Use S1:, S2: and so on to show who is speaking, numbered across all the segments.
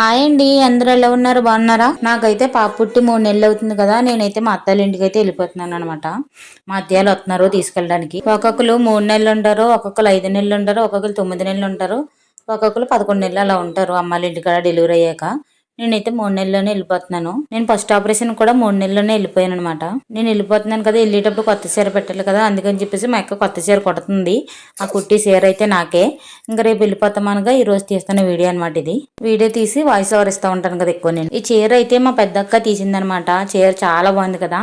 S1: Hi అండి అందరూ ఎలా ఉన్నారు? బాగున్నారా? నాకైతే పాప పుట్టి మూడు నెలలు అవుతుంది కదా నేనైతే మా అత్తయ్య ఇంటికి అయితే వెళ్ళిపోతున్నాను అనమాట మా అత్తయ్యలు వస్తున్నారు తీసుకెళ్ళడానికి. ఒక్కొక్కరు మూడు నెలలు ఉంటారు ఒక్కొక్కరు ఐదు నెలలు ఉంటారు ఒక్కొక్కరు తొమ్మిది నెలలు ఉంటారు ఒక్కొక్కరు పదకొండు నెలలు అలా ఉంటారు అమ్మాయిల ఇంటికాడ డెలివరీ అయ్యాక. నేనైతే మూడు నెలల్లోనే వెళ్ళిపోతున్నాను. నేను ఫస్ట్ ఆపరేషన్ కూడా మూడు నెలల్లోనే వెళ్ళిపోయాను అనమాట నేను వెళ్ళిపోతున్నాను కదా వెళ్ళేటప్పుడు కొత్త చీర పెట్టాలి కదా అందుకని చెప్పేసి మా అక్క కొత్త చీర కొడుతుంది. ఆ కుట్టి చీర అయితే నాకే. ఇంకా రేపు వెళ్ళిపోతామనగా ఈ రోజు తీస్తున్న వీడియో అనమాట ఇది. వీడియో తీసి వాయిస్ ఓవర్ ఇస్తూ ఉంటాను కదా ఎక్కువ నేను. ఈ చీర అయితే మా పెద్దక్క తీసిందనమాట చీర చాలా బాగుంది కదా.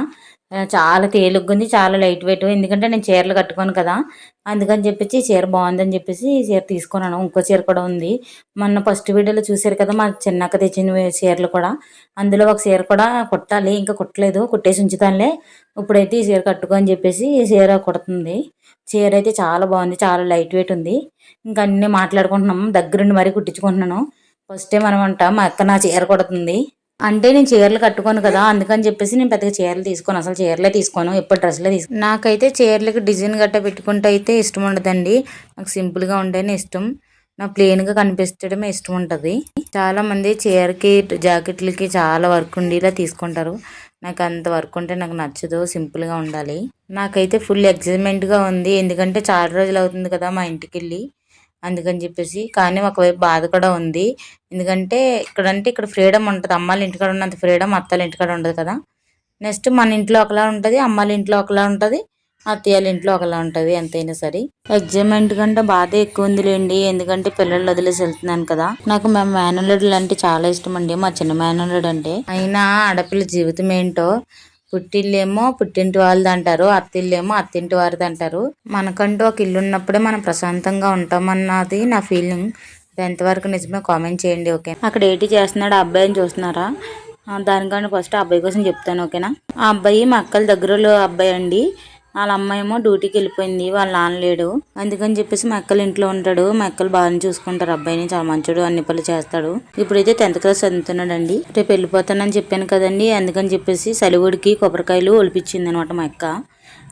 S1: చాలా తేలిగ్గా ఉంది చాలా లైట్ వెయిట్ ఎందుకంటే నేను చీరలు కట్టుకోను కదా అందుకని చెప్పేసి చీర బాగుందని చెప్పేసి చీర తీసుకున్నాను. ఇంకో చీర కూడా ఉంది. మొన్న ఫస్ట్ వీడియోలో చూశారు కదా మా చిన్నక్క తెచ్చిన చీరలు కూడా. అందులో ఒక చీర కూడా కుట్టాలి ఇంకా కుట్టలేదు కుట్టేసి ఉంచుతానులే. ఇప్పుడైతే ఈ చీర కట్టుకో అని చెప్పేసి చీర కుడుతుంది. చీర అయితే చాలా బాగుంది చాలా లైట్ వెయిట్ ఉంది. ఇంకా అన్నీ మాట్లాడుకుంటున్నాము దగ్గరుండి మరీ కుట్టించుకుంటున్నాను. ఫస్ట్ టైం అనమాట మా అక్క నా చీర కుడుతుంది. అంటే నేను చీరలు కట్టుకోను కదా అందుకని చెప్పేసి నేను పెద్దగా చీరలు తీసుకోను. అసలు చీరలే తీసుకోను ఎప్పుడు డ్రెస్లే తీసుకోను నాకైతే చీరలకి డిజైన్ గట్ట పెట్టుకుంటే అయితే ఇష్టం ఉండదండి. నాకు సింపుల్గా ఉంటేనే ఇష్టం. నాకు ప్లెయిన్గా కనిపించడమే ఇష్టం ఉంటుంది. చాలామంది చీరకి జాకెట్లకి చాలా వర్క్ ఉండేలా తీసుకుంటారు. నాకు అంత వర్క్ ఉంటే నాకు నచ్చదు సింపుల్గా ఉండాలి. నాకైతే ఫుల్ ఎగ్జైట్మెంట్గా ఉంది. ఎందుకంటే చాలా రోజులు అవుతుంది కదా మా ఇంటికి వెళ్ళి అందుకని చెప్పేసి. కానీ ఒకవైపు బాధ కూడా ఉంది. ఎందుకంటే ఇక్కడంటే ఇక్కడ ఫ్రీడమ్ ఉంటుంది. అమ్మాయిల ఇంటికాడ ఉన్నంత ఫ్రీడమ్ అత్తల ఇంటికాడ ఉండదు కదా. నెక్స్ట్ మన ఇంట్లో ఒకలా ఉంటుంది అమ్మాయిల ఇంట్లో ఒకలా ఉంటుంది అత్తయ్యల ఇంట్లో ఒకలా ఉంటుంది ఎంతైనా సరే. ఎగ్జామ్మెంట్ కంటే బాధే ఎక్కువ ఉందిలేండి. ఎందుకంటే పిల్లలు వదిలేసి వెళ్తున్నాను కదా. నాకు మా మేనల్లుడులు అంటే చాలా ఇష్టం అండి. మా చిన్న మేనల్లుడు అంటే. అయినా ఆడపిల్ల జీవితం ఏంటో పుట్టిల్లేమో పుట్టింటి వాళ్ళది అంటారు అత్తిల్లేమో అత్తింటి వారిది అంటారు. మనకంటూ ఒక ఇల్లు ఉన్నప్పుడే మనం ప్రశాంతంగా ఉంటామన్నది నా ఫీలింగ్. ఇది ఎంతవరకు నిజమే కామెంట్ చేయండి ఓకే? అక్కడ ఏంటి చేస్తున్నాడు ఆ అబ్బాయిని చూస్తున్నారా? దానికంటే దానికన్నా ఫస్ట్ ఆ అబ్బాయి కోసం చెప్తాను ఓకేనా? ఆ అబ్బాయి మా అక్కల దగ్గరలో అబ్బాయి అండి. వాళ్ళ అమ్మాయి ఏమో డ్యూటీకి వెళ్ళిపోయింది వాళ్ళ నాన్న లేడు. అందుకని చెప్పేసి మా ఇంట్లో ఉంటాడు. మా అక్కలు బాగానే చూసుకుంటారు. అబ్బాయిని చాలా మంచోడు అన్ని పనులు చేస్తాడు. ఇప్పుడైతే టెన్త్ క్లాస్ చదువుతున్నాడండి. రేపు వెళ్ళిపోతానని చెప్పాను కదండి. అందుకని చెప్పేసి సలివుడికి కొబ్బరికాయలు ఒలిపించింది అనమాట మా అక్క.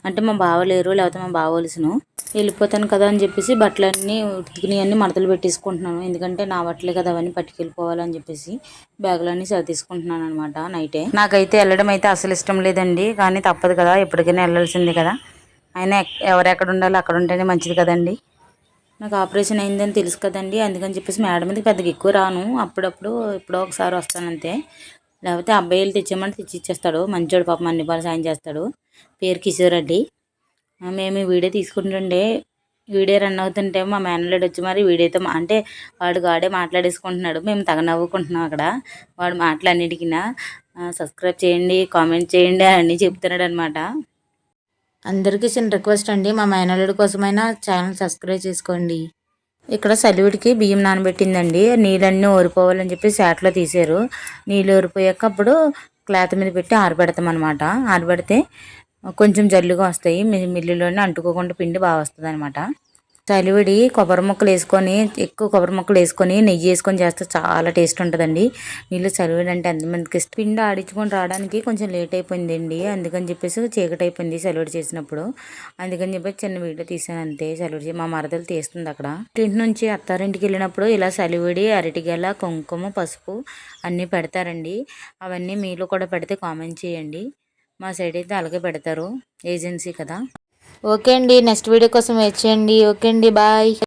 S1: అంటే మా బావ లేరు లేకపోతే మా బావ వలసను వెళ్ళిపోతాను కదా అని చెప్పేసి బట్టలన్నీ ఉతికినవి అన్ని మడతలు పెట్టేసుకుంటున్నాను. ఎందుకంటే నా బట్టలే కదా అవన్నీ పట్టుకెళ్ళిపోవాలని చెప్పేసి బ్యాగులన్నీ సర్దేసుకుంటున్నాను అనమాట నైటే. నాకైతే వెళ్ళడం అయితే అసలు ఇష్టం లేదండి కానీ తప్పదు కదా ఎప్పటికైనా వెళ్ళాల్సిందే కదా. అయినా ఎక్- ఎవరెక్కడ ఉండాలో అక్కడ ఉంటేనే మంచిది కదండి. నాకు ఆపరేషన్ అయిందని తెలుసు కదండి అందుకని చెప్పేసి మేడం మీదకి పెద్దగా ఎక్కువ రాను. అప్పుడప్పుడు ఎప్పుడో ఒకసారి వస్తాను అంతే. లేకపోతే అబ్బాయిలు తెచ్చామంటే తెచ్చి ఇచ్చేస్తాడు. మంచోడు పాపం అన్ని పనులు సాయం చేస్తాడు. పేరు కిషోర్ రెడ్డి. మేము ఈ వీడియో తీసుకుంటుండే వీడియో రన్ అవుతుంటే మా మేనల్లుడు వచ్చి మరి వీడియోతో అంటే వాడు వాడే మాట్లాడేసుకుంటున్నాడు. మేము తగ నవ్వుకుంటున్నాం అక్కడ. వాడు మాటలన్నిటికీ సబ్స్క్రైబ్ చేయండి కామెంట్ చేయండి అన్నీ చెప్తున్నాడు అనమాట అందరికీ చిన్న రిక్వెస్ట్ అండి. మా మేనల్లుడి కోసమైనా ఛానల్ సబ్స్క్రైబ్ చేసుకోండి. ఇక్కడ సలివిడికి బియ్యం నానబెట్టిందండి. నీళ్ళన్నీ ఓరిపోవాలని చెప్పి శాట్లో తీసారు నీళ్ళు ఓరిపోయాక అప్పుడు క్లాత్ మీద పెట్టి ఆరబెడతాం అనమాట ఆరబెడితే కొంచెం జల్లుగా వస్తాయి. మిల్లులోనే అంటుకోకుండా పిండి బాగా వస్తుంది అనమాట చలివిడి కొబ్బరి ముక్కలు వేసుకొని ఎక్కువ కొబ్బరి ముక్కలు వేసుకొని నెయ్యి వేసుకొని చేస్తే చాలా టేస్ట్ ఉంటుందండి. నీళ్ళు చలివిడి అంటే ఎంతమందికి ఇష్టం? పిండి ఆడించుకొని రావడానికి కొంచెం లేట్ అయిపోయిందండి. అందుకని చెప్పేసి చీకటి అయిపోయింది చలివిడి చేసినప్పుడు. అందుకని చెప్పేసి చిన్న వీడియో తీసాను అంతే చలివిడి మా మరదలు తీస్తుంది అక్కడ. ఇంటి నుంచి అత్తారింటికి వెళ్ళినప్పుడు ఇలా చలివిడి అరటిగెల కుంకుమ పసుపు అన్నీ పెడతారండి. అవన్నీ మీలో కూడా పెడితే కామెంట్ చేయండి. మా సైడ్ అయితే అలాగే పెడతారు. ఏజెన్సీ కదా. ఓకే అండి నెక్స్ట్ వీడియో కోసం వెయిట్ చేయండి. ఓకే అండి బాయ్.